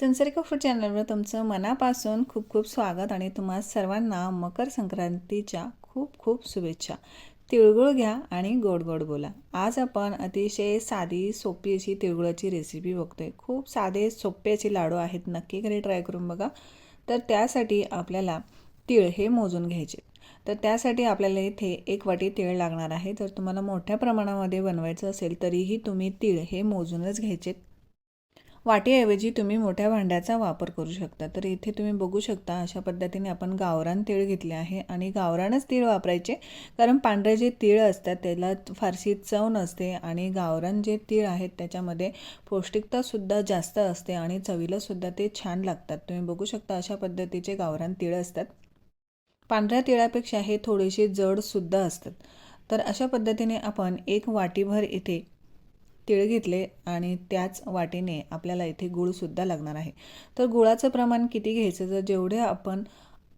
संसर्ग फूड चॅनलवर तुमचं मनापासून खूप खूप स्वागत आणि तुम्हा सर्वांना मकर संक्रांतीच्या खूप खूप शुभेच्छा. तिळगुळ घ्या आणि गोड गोड बोला. आज आपण अतिशय साधी सोपी अशी तिळगुळाची रेसिपी बघतोय. खूप साधे सोपे असे लाडू आहेत. नक्की घरी ट्राय करून बघा. तर त्यासाठी आपल्याला तीळ हे मोजून घ्यायचे. तर त्यासाठी आपल्याला इथे एक वाटी तीळ लागणार आहे. जर तुम्हाला मोठ्या प्रमाणामध्ये बनवायचं असेल तरीही तुम्ही तीळ हे मोजूनच घ्यायचे. वाटीऐवजी तुम्ही मोठ्या भांड्याचा वापर करू शकता. तर इथे तुम्ही बघू शकता अशा पद्धतीने आपण गावरान तीळ घेतले आहे आणि गावरानच तीळ वापरायचे. कारण पांढरे जे तीळ असतात त्याला फारशी चव नसते आणि गावरान जे तीळ आहेत त्याच्यामध्ये पौष्टिकतासुद्धा जास्त असते आणि चवीलासुद्धा ते छान लागतात. तुम्ही बघू शकता अशा पद्धतीचे गावरान तीळ असतात. पांढऱ्या तिळापेक्षा हे थोडेसे जडसुद्धा असतात. तर अशा पद्धतीने आपण एक वाटीभर इथे तिळ घेतले आणि त्याच वाटीने आपल्याला इथे गुळसुद्धा लागणार आहे. तर गुळाचं प्रमाण किती घ्यायचं? जर जेवढे आपण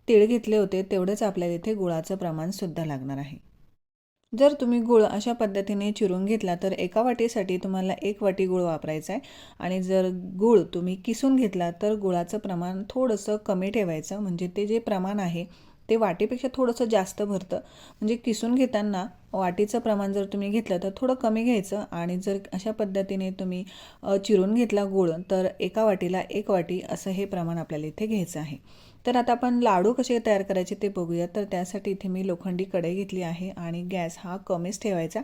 तिळ घेतले होते तेवढंच आपल्याला इथे गुळाचं प्रमाणसुद्धा लागणार आहे. जर तुम्ही गुळ अशा पद्धतीने चिरून घेतला तर एका वाटीसाठी तुम्हाला एक वाटी गुळ वापरायचा आहे. आणि जर गुळ तुम्ही किसून घेतला तर गुळाचं प्रमाण थोडंसं कमी ठेवायचं. म्हणजे ते जे प्रमाण आहे ते वाटीपेक्षा थोडंसं जास्त भरतं. म्हणजे किसून घेताना वाटीचं प्रमाण जर तुम्ही घेतलं तर थोडं कमी घ्यायचं आणि जर अशा पद्धतीने तुम्ही चिरून घेतला गूळ तर एका वाटीला एक वाटी असं हे प्रमाण आपल्याला इथे घ्यायचं आहे. तर आता आपण लाडू कसे तयार करायचे ते बघूया. तर त्यासाठी इथे मी लोखंडी कढई घेतली आहे आणि गॅस हा कमीच ठेवायचा.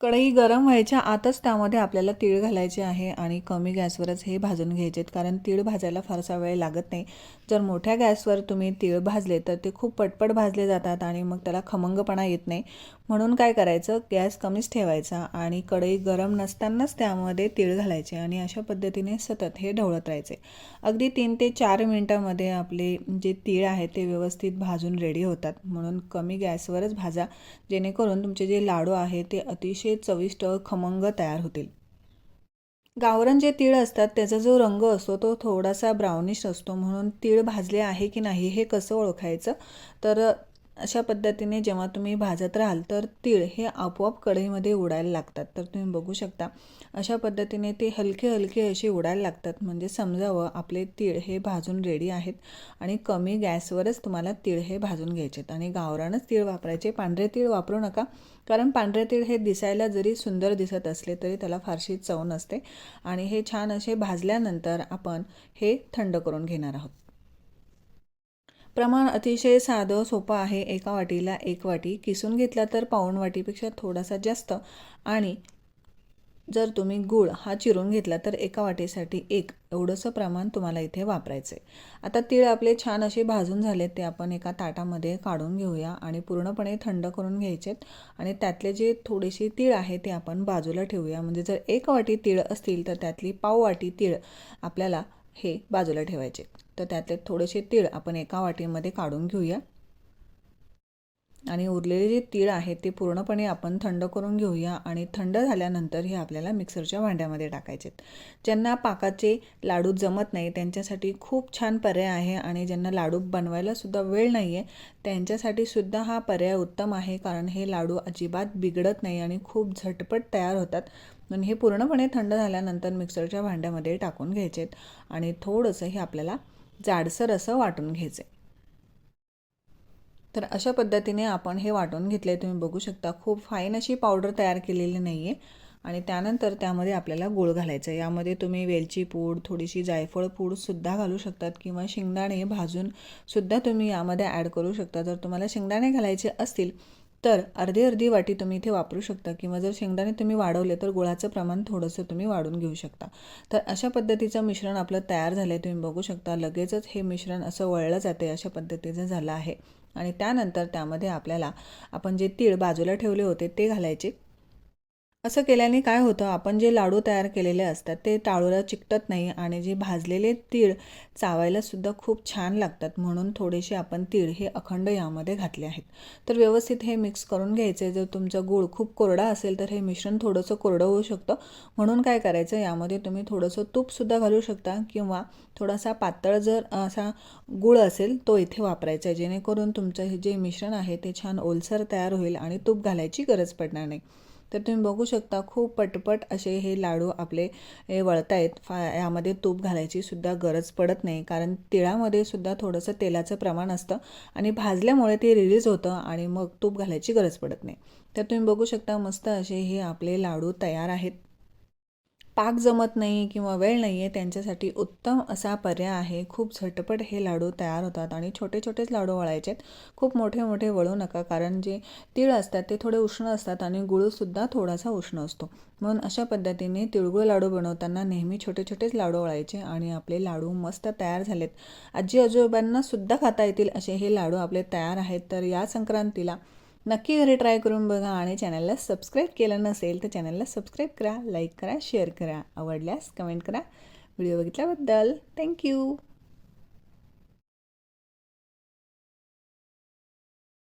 कढई गरम व्हायच्या आतच त्यामध्ये आपल्याला तीळ घालायचे आहे आणि कमी गॅसवरच हे भाजून घ्यायचे आहेत कारण तीळ भाजायला फारसा वेळ लागत नाही. जर मोठ्या गॅसवर तुम्ही तीळ भाजले तर ते खूप पटपट भाजले जातात आणि मग त्याला खमंगपणा येत नाही. म्हणून काय करायचं गॅस कमीच ठेवायचा आणि कढई गरम नसतानाच त्यामध्ये तीळ घालायचे आणि अशा पद्धतीने सतत हे ढवळत राहायचे. अगदी तीन ते चार मिनटामध्ये आपले जे तीळ आहे ते व्यवस्थित भाजून रेडी होतात. म्हणून कमी गॅसवरच भाजा जेणेकरून तुमचे जे लाडू आहे ते अतिशय चविष्ट खमंग तयार होतील. गावरान जे तीळ असतात त्याचा जो रंग असतो तो थोडासा ब्राउनिश असतो म्हणून तीळ भाजले आहे की नाही हे कसं ओळखायचं? तर अशा पद्धतीने जेव्हा तुम्ही भाजत राहाल तर तीळ हे आपोआप कढईमध्ये उडायला लागतात. तर तुम्ही बघू शकता अशा पद्धतीने ते हलके हलके असे उडायला लागतात. म्हणजे समजावं आपले तीळ हे भाजून रेडी आहेत आणि कमी गॅसवरच तुम्हाला तीळ हे भाजून घ्यायचेत आणि गावरानच तीळ वापरायचे. पांढरे तीळ वापरू नका कारण पांढरे तीळ हे दिसायला जरी सुंदर दिसत असले तरी त्याला फारशी चव नसते. आणि हे छान असे भाजल्यानंतर आपण हे थंड करून घेणार आहोत. प्रमाण अतिशय साधं सोपं आहे. एका वाटीला एक वाटी किसून घेतला तर पाऊण वाटीपेक्षा थोडासा जास्त. आणि जर तुम्ही गूळ हा चिरून घेतला तर एका वाटीसाठी एक. एवढंसं प्रमाण तुम्हाला इथे वापरायचं आहे आता तीळ आपले छान असे भाजून झाले ते आपण एका ताटामध्ये काढून घेऊया आणि पूर्णपणे थंड करून घ्यायचेत. आणि त्यातले जे थोडेसे तीळ आहे ते आपण बाजूला ठेवूया. म्हणजे जर एक वाटी तीळ असतील तर त्यातली पाव वाटी तीळ आपल्याला हे बाजूला ठेवायचे तर त्यातले थोडेसे तीळ आपण एका वाटीमध्ये काढून घेऊया. आणि उरलेले जे तीळ आहेत ते पूर्णपणे आपण थंड करून घेऊया आणि थंड झाल्यानंतर हे आपल्याला मिक्सरच्या भांड्यामध्ये टाकायचे ज्यांना पाकाचे लाडू जमत नाही त्यांच्यासाठी खूप छान पर्याय आहे आणि ज्यांना लाडू बनवायलासुद्धा वेळ नाही आहे त्यांच्यासाठी सुद्धा हा पर्याय उत्तम आहे कारण हे लाडू अजिबात बिघडत नाही आणि खूप झटपट तयार होतात. म्हणून हे पूर्णपणे थंड झाल्यानंतर मिक्सरच्या भांड्यामध्ये टाकून घ्यायचेत आणि थोडंसं हे आपल्याला जाडसर असं वाटून घ्यायचं. आहे तर अशा पद्धतीने आपण हे वाटून घेतले. तुम्ही बघू शकता खूप फाईन अशी पावडर तयार केलेली नाही आहे आणि त्यानंतर त्यामध्ये आपल्याला गूळ घालायचं. आहे यामध्ये तुम्ही वेलची पूड थोडीशी जायफळ पूडसुद्धा घालू शकतात किंवा शेंगदाणे भाजूनसुद्धा तुम्ही यामध्ये ॲड करू शकता. जर तुम्हाला शेंगदाणे घालायचे असतील तर अर्धी अर्धी वाटी तुम्ही इथे वापरू शकता. किंवा जर शेंगदाणे तुम्ही वाढवले तर गुळाचं प्रमाण थोडंसं तुम्ही वाढून घेऊ शकता. तर अशा पद्धतीचं मिश्रण आपलं तयार झालं आहे तुम्ही बघू शकता. लगेचच हे मिश्रण असं वळलं जाते अशा पद्धतीचं झालं आहे. आणि त्यानंतर त्यामध्ये आपल्याला आपण जे तीळ बाजूला ठेवले होते ते घालायचे. असं केल्याने काय होतं आपण जे लाडू तयार केलेले असतात ते टाळूला चिकटत नाही आणि जे भाजलेले तीळ चावायलासुद्धा खूप छान लागतात. म्हणून थोडेसे आपण तीळ हे अखंड यामध्ये घातले आहेत. तर व्यवस्थित हे मिक्स करून घ्यायचे. जर तुमचा गूळ खूप कोरडा असेल तर हे मिश्रण थोडंसं कोरडं होऊ शकतं. म्हणून काय करायचं यामध्ये तुम्ही थोडंसं तूपसुद्धा घालू शकता किंवा थोडासा पातळ जर असा गूळ असेल तो इथे वापरायचा आहे. जेणेकरून तुमचं हे जे मिश्रण आहे ते छान ओलसर तयार होईल आणि तूप घालायची गरज पडणार नाही. तर तुम्ही बघू शकता खूप पटपट असे हे लाडू आपले हे वळत आहेत फा यामध्ये तूप घालायची सुद्धा गरज पडत नाही. कारण तिळामध्ये सुद्धा थोडंसं तेलाचं प्रमाण असतं आणि भाजल्यामुळे ते रिलीज होतं आणि मग तूप घालायची गरज पडत नाही. तर तुम्ही बघू शकता मस्त असे हे आपले लाडू तयार आहेत. पाक जमत नाही किंवा वेळ नाही आहे त्यांच्यासाठी उत्तम असा पर्याय आहे. खूप झटपट हे लाडू तयार होतात आणि छोटे छोटेच लाडू वळायचे आहेत. खूप मोठे मोठे वळू नका कारण जे तीळ असतात ते थोडे उष्ण असतात आणि गुळसुद्धा थोडासा उष्ण असतो. म्हणून अशा पद्धतीने तिळगुळ लाडू बनवताना नेहमी छोटे छोटेच लाडू वळायचे आणि आपले लाडू मस्त तयार झालेत. आजी आजोबांना सुद्धा खाता येतील असे हे लाडू आपले तयार आहेत. तर या संक्रांतीला नक्की घरी ट्राय करून बघा आणि चॅनलला सबस्क्राईब केलं नसेल तर चॅनलला सबस्क्राईब करा लाईक करा शेअर करा आवडल्यास कमेंट करा. Video बघितल्याबद्दल thank you